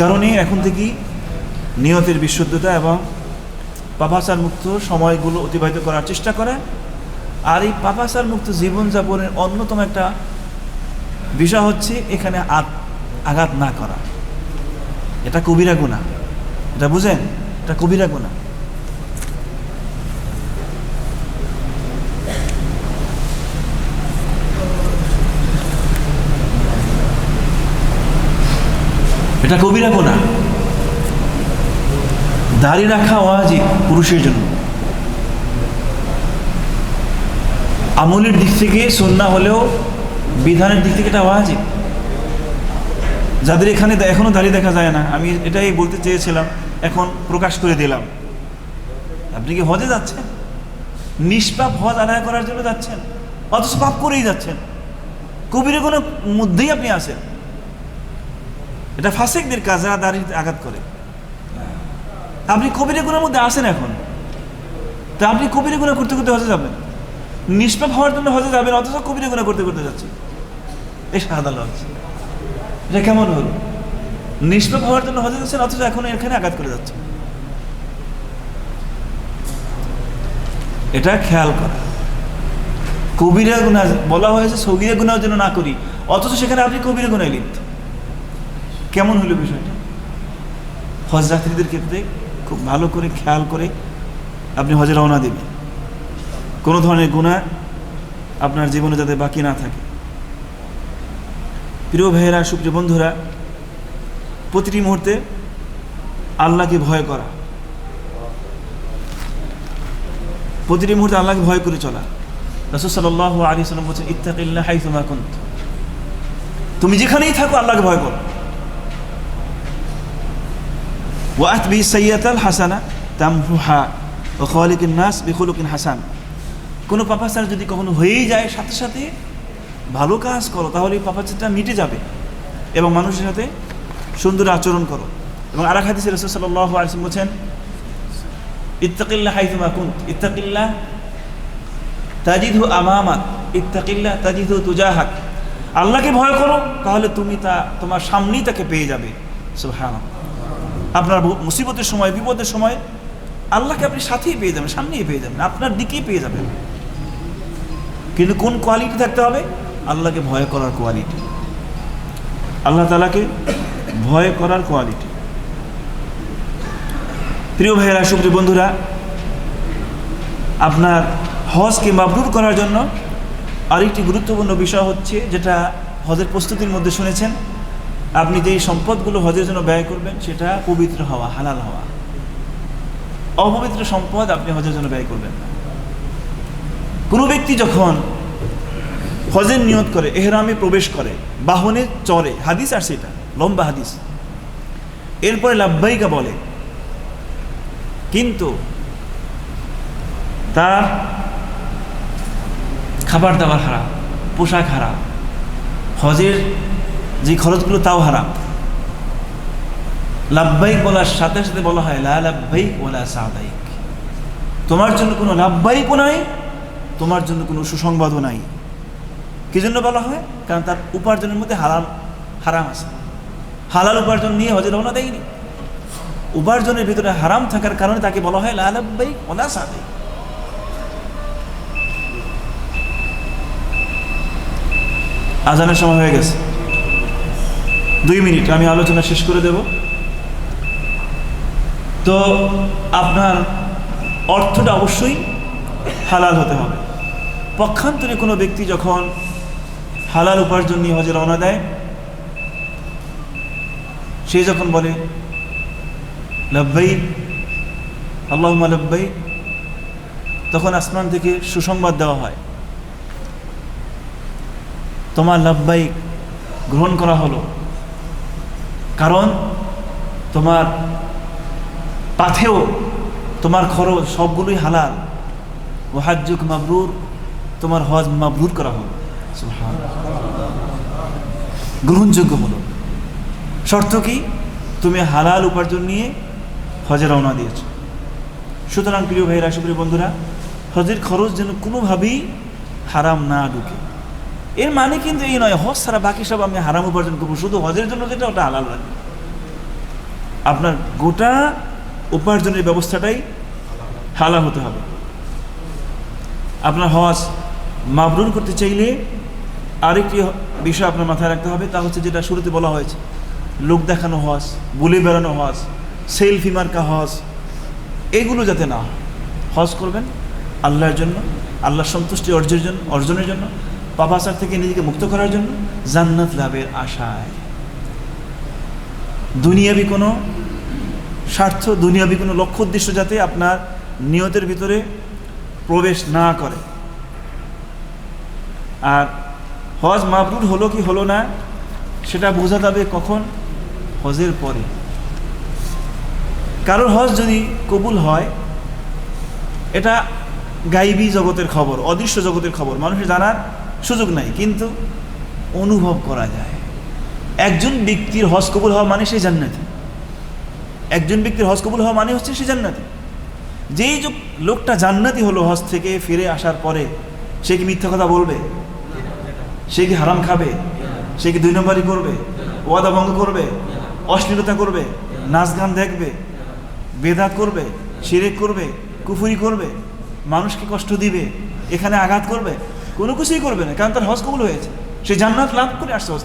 কারণে এখন থেকেই নিয়তের বিশুদ্ধতা এবং পাপাচার মুক্ত সময়গুলো অতিবাহিত করার চেষ্টা করে। আর এই পাপাচার মুক্ত জীবনযাপনের অন্যতম একটা বিষয় হচ্ছে এখানে আঘাত না করা। এটা কবিরা গুণা এটা বুঝেন? এটা কবিরা গুণা এটা কবিরা গুণা দাড়ি রাখা ওয়াজিব পুরুষের জন্য। আমলের দিক থেকে সন্না হলেও বিধানের দিক থেকে এটা ওয়াজিব। যাদের এখানে দা- এখনও দাড়ি দেখা যায় না, আমি এটাই বলতে চেয়েছিলাম, এখন প্রকাশ করে দিলাম। আপনি কি হজে যাচ্ছেন? নিষ্পাপ হজ আদায় করার জন্য যাচ্ছেন? অথচ পাপ করেই যাচ্ছেন। কবিরে কোনো মধ্যেই আপনি আছেন। এটা ফাসেকদের কাজ, যারা দাঁড়িয়ে আঘাত করে। আপনি কবিরে গুণের মধ্যে আসেন এখন। তা আপনি কবিরে গুণা করতে করতে হজে যাবেন। নিষ্পাপ হওয়ার জন্য হজে যাবেন, অথচ কবিরে গুণা করতে করতে যাচ্ছেন। এই সাদা লজ এটা কেমন হলো? নিষ্পাপ হওয়ার জন্য হজে যাচ্ছেন, অথচ এখন এখানে আঘাত করে যাচ্ছে এটা খেয়াল করা। কবিরা গুণা বলা হয়েছে সগিরা গুণার জন্য না করি, অথচ সেখানে আপনি কবিরা গুণায় লিপ্ত। কেমন হলো বিষয়টা? হজ যাত্রীদের ক্ষেত্রে খুব ভালো করে খেয়াল করে আপনি হজে রওনা দেবেন। কোনো ধরনের গুণা আপনার জীবনে যাতে বাকি না থাকে। প্রিয় ভাইয়েরা, সুপ্রিয় বন্ধুরা, প্রতিটি মুহূর্তে আল্লাহকে ভয় করা। প্রতিটি মুহূর্তে আল্লাহকে ভয় করে চলা। রসুল সাল্লাহ আলী সাল্লাম বলছেন ইত্তাকিল্লা হাই তুমি যেখানেই থাকো, আল্লাহকে ভয় করো। ওয়াত বি সৈয়াতাল হাসানা তামহুহা ও খালিকিন নাস বিখলুকিন হাসান কোনো পাপাচার যদি কখনো হয়েই যায়, সাথে সাথে ভালো কাজ করো, তাহলে এই পাপাচারটা মিটে যাবে এবং মানুষের সাথে সুন্দর আচরণ করো। এবং আর এক হাদিসে রসুল সাল্লাহ আলিম বলছেন, ইত্তাকিল্লা হাইতুমা কুন্ত ইত্তাকিল্লা তাজিদু আমামাক ইত্তাকিল্লা তাজিদু তুজাহাক আল্লাহকে ভয় করো, তাহলে তুমি তা তোমার সামনেই তাকে পেয়ে যাবে। সুবহানাল্লাহ। আপনার মুসিবতের সময়, বিপদের সময়, আল্লাহকে আপনি সাথেই পেয়ে যাবেন, সামনেই পেয়ে যাবেন, আপনার দিকেই পেয়ে যাবেন। কিন্তু কোন কোয়ালিটি থাকতে হবে? আল্লাহকে ভয় করার কোয়ালিটি আল্লাহ তালাকে ভয় করার কোয়ালিটি প্রিয় ভাইয়েরা, সুপ্রিয় বন্ধুরা, আপনার হজকে মাবরুর করার জন্য আরেকটি গুরুত্বপূর্ণ বিষয় হচ্ছে, যেটা হজের প্রস্তুতির মধ্যে শুনেছেন আপনি যেই সম্পদগুলো হজের জন্য ব্যয় করবেন, সেটা পবিত্র হওয়া, হালাল হওয়া। অপবিত্র সম্পদ আপনি হজের জন্য ব্যয় করবেন না। কোনো ব্যক্তি যখন হজের নিয়ত করে, এহরামে প্রবেশ করে, বাহনে চড়ে, হাদিস আর সেটা লম্বা হাদিস। এরপরে লাভবাহিকা বলে, কিন্তু তার খাবার দাবার হারা পোশাক হারা হজের যে খরচগুলো তাও হারাম। লাভবাহিক বলার সাথে সাথে বলা হয় লাভবাহিক ওলা সাদাইক। তোমার জন্য কোনো লাভবাহিকও নাই, তোমার জন্য কোনো সুসংবাদও নাই। কি জন্য বলা হয়? কারণ তার উপার্জনের মধ্যে হারাম হারাম আছে। হালাল উপার্জন নিয়ে হজে রওনা দেয়নি। উপার্জনের ভিতরে হারাম থাকার কারণে তাকে বলা হয় লাভবাহিক ওলা সাদাইক। আজানের সময় হয়ে গেছে। দুই মিনিট, আমি আলোচনা শেষ করে দেব। তো আপনার অর্থটা অবশ্যই হালাল হতে হবে। পক্ষান্তরে কোনো ব্যক্তি যখন হালাল উপার্জন নিয়ে হজে রওনা দেয়, সে যখন বলে লব্বাই আল্লাহ লব্বাই তখন আসমান থেকে সুসংবাদ দেওয়া হয়, তোমার লাভবাহিক গ্রহণ করা হলো। কারণ তোমার পাথেও তোমার খরচ সবগুলোই হালাল। ও ওহাজ্জুক মাবরুর তোমার হজ মাবরুর করা হলো। গ্রহণযোগ্য হলো শর্ত কি? তুমি হালাল উপার্জন নিয়ে হজে রওনা দিয়েছ। সুতরাং প্রিয় ভাইরা, সুপ্রিয় বন্ধুরা, হজের খরচ যেন কোনোভাবেই হারাম না ঢুকে। এর মানে কিন্তু এই নয়, হজ ছাড়া বাকি সব আমি হারাম উপার্জন করব। শুধু হজের জন্য যেটা, ওটা হালাল রাখব আপনার গোটা উপার্জনের ব্যবস্থাটাই হালাল হতে হবে। আপনার হজ মাবরুর করতে চাইলে আরেকটি বিষয় আপনার মাথায় রাখতে হবে, তা হচ্ছে যেটা শুরুতে বলা হয়েছে। লোক দেখানো হজ বলে বেড়ানো হজ, সেলফি মার্কা হজ, এগুলো যাতে না হজ করবেন আল্লাহর জন্য, আল্লাহর সন্তুষ্টি অর্জনের জন্য অর্জনের জন্য পাপাচার থেকে নিজেকে মুক্ত করার জন্য জান্নাত লাভের আশায়। দুনিয়াবি কোনো স্বার্থ, দুনিয়াবি কোনো লক্ষ্য, উদ্দেশ্য যাতে আপনার নিয়তের ভিতরে প্রবেশ না করে। আর হজ মাবরুর হলো কি হলো না, সেটা বোঝা যাবে কখন? হজের পরে। কারোর হজ যদি কবুল হয়, এটা গাইবি জগতের খবর, অদৃশ্য জগতের খবর। মানুষের জানার সুযোগ নাই, কিন্তু অনুভব করা যায়। একজন ব্যক্তির হজ কবুল হওয়া মানে সে জান্নাতি। একজন ব্যক্তির হজ কবুল হওয়া মানে হচ্ছে সে জান্নাতি। যেই যে লোকটা জান্নাতি হলো হজ থেকে ফিরে আসার পরে, সে কি মিথ্যা কথা বলবে? সে কি হারাম খাবে? সে কি দুই নম্বরই করবে? ওয়াদা ভঙ্গ করবে? অশ্লীলতা করবে? নাচ গান দেখবে? বেদাত করবে? শিরেক করবে? কুফুরি করবে? মানুষকে কষ্ট দিবে? এখানে আঘাত করবে? কোনো কিছুই করবে না, কারণ তার হজ কবুল হয়েছে। সে জান্নাত লাভ করে আসছে হজ।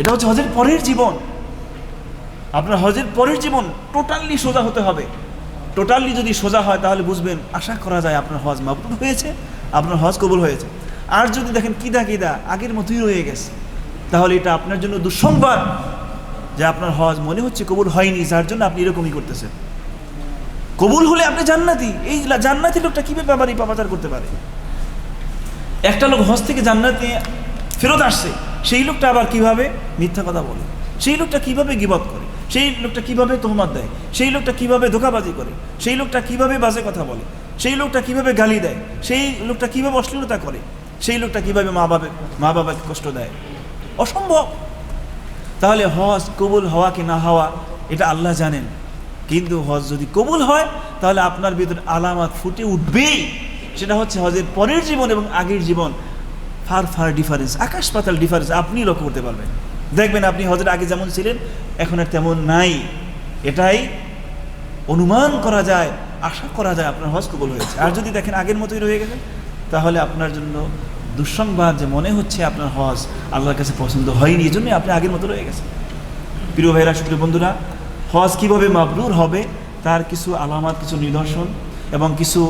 এটা হচ্ছে হজের পরের জীবন। আপনার হজের পরের জীবন টোটালি সোজা হতে হবে। টোটালি যদি সোজা হয়, তাহলে বুঝবেন আশা করা যায় আপনার হজ মাবরুর হয়েছে, আপনার হজ কবুল হয়েছে। আর যদি দেখেন কিদা কিদা, আগের মতোই রয়ে গেছে, তাহলে এটা আপনার জন্য দুঃসংবাদ যে আপনার হজ মনে হচ্ছে কবুল হয়নি, যার জন্য আপনি এরকমই করতেছেন। কবুল হলে আপনি জান্নাতি। এই জান্নাতি লোকটা কীভাবে এই পাপাচার করতে পারে? একটা লোক হজ থেকে জান্নাতে ফেরত আসছে, সেই লোকটা আবার কীভাবে মিথ্যা কথা বলে? সেই লোকটা কীভাবে গিবত করে? সেই লোকটা কীভাবে তোহমাত দেয়? সেই লোকটা কীভাবে ধোকাবাজি করে? সেই লোকটা কীভাবে বাজে কথা বলে? সেই লোকটা কীভাবে গালি দেয়? সেই লোকটা কীভাবে অশ্লীলতা করে? সেই লোকটা কীভাবে মা বাবা মা বাবাকে কষ্ট দেয়? অসম্ভব। তাহলে হজ কবুল হওয়া কি না হওয়া, এটা আল্লাহ জানেন। কিন্তু হজ যদি কবুল হয়, তাহলে আপনার ভিতরে আলামাত ফুটে উঠবেই। সেটা হচ্ছে হজের পরের জীবন এবং আগের জীবন। ফার ফার ডিফারেন্স আকাশ পাতাল ডিফারেন্স আপনি লক্ষ্য করতে পারবেন। দেখবেন আপনি হজের আগে যেমন ছিলেন, এখন আর তেমন নাই। এটাই অনুমান করা যায়, আশা করা যায় আপনার হজ কবুল হয়েছে। আর যদি দেখেন আগের মতোই রয়ে গেছে, তাহলে আপনার জন্য দুঃসংবাদ যে মনে হচ্ছে আপনার হজ আল্লাহর কাছে পছন্দ হয়নি, এই জন্যই আপনি আগের মতো রয়ে গেছেন। প্রিয় ভাইরা, সুপ্রিয় বন্ধুরা, হজ কীভাবে মাবরুর হবে, তার কিছু আলামাত, কিছু নিদর্শন এবং কিছু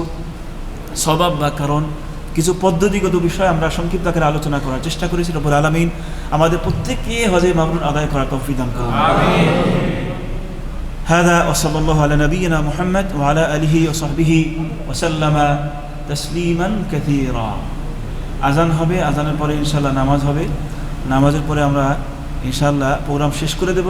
স্বভাব বা কারণ কিছু পদ্ধতিগত বিষয় আমরা সংক্ষিপ্ত আকারে আলোচনা করার চেষ্টা করেছি রব্বুল আলমিন আমাদের প্রত্যেককে হজে মাবরুর আদায় করার তৌফিক দান করুন هذا وصلى الله على نبينا محمد وعلى آله وصحبه وسلم تسليما كثيرا আজান হবে আজানের পরে ইনশাল্লাহ নামাজ হবে নামাজের পরে আমরা ইনশাল্লাহ প্রোগ্রাম শেষ করে দেব